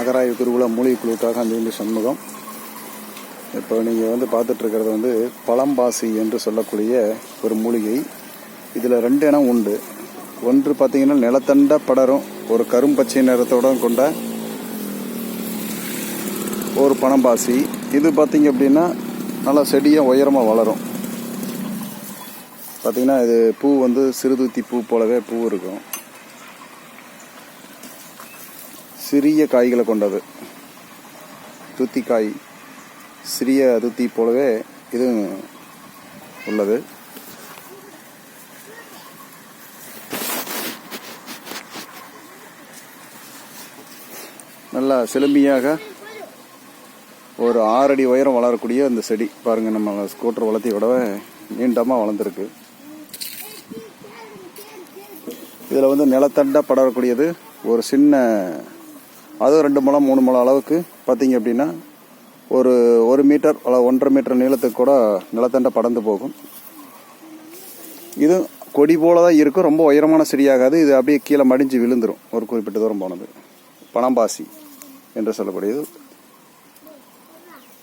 அகராய குருகுல மூலிகை குழுவுக்காக அந்த சண்முகம். இப்போ நீங்கள் வந்து பார்த்துட்ருக்கிறது வந்து பழம்பாசி என்று சொல்லக்கூடிய ஒரு மூலிகை. இதில் ரெண்டு இனம் உண்டு. ஒன்று பார்த்தீங்கன்னா நிலத்தண்ட படரும் ஒரு கரும்பச்சை நிறத்தோட கொண்ட ஒரு பணம்பாசி. இது பார்த்தீங்க அப்படின்னா நல்லா செடியாக உயரமாக வளரும். பார்த்தீங்கன்னா இது பூ வந்து சிறுதுத்தி பூ போலவே பூ இருக்கும். சிறிய காய்களை கொண்டது. துத்திக்காய் சிறிய துத்தி போலவே இது உள்ளது. நல்லா செழுமையாக ஒரு ஆறடி உயரம் வளரக்கூடிய அந்த செடி. பாருங்க நம்ம ஸ்கூட்டர் வளர்த்தி விடவே நீண்டமாக வளர்ந்துருக்கு. இதில் வந்து நிலத்தண்டாக படரக்கூடியது. ஒரு சின்ன அதுவும் ரெண்டு முழம் மூணு முழம் அளவுக்கு பார்த்தீங்க அப்படின்னா ஒரு ஒரு மீட்டர் அல்லது ஒன்றரை மீட்டர் நீளத்துக்கு கூட நிலத்தண்ட படந்து போகும். இது கொடி போல தான் இருக்கும். ரொம்ப உயரமான செடியாகாது. இது அப்படியே கீழே மடிஞ்சு விழுந்துடும் ஒரு குறிப்பிட்ட தூரம் போனது. பணம்பாசி என்று சொல்லக்கூடியது.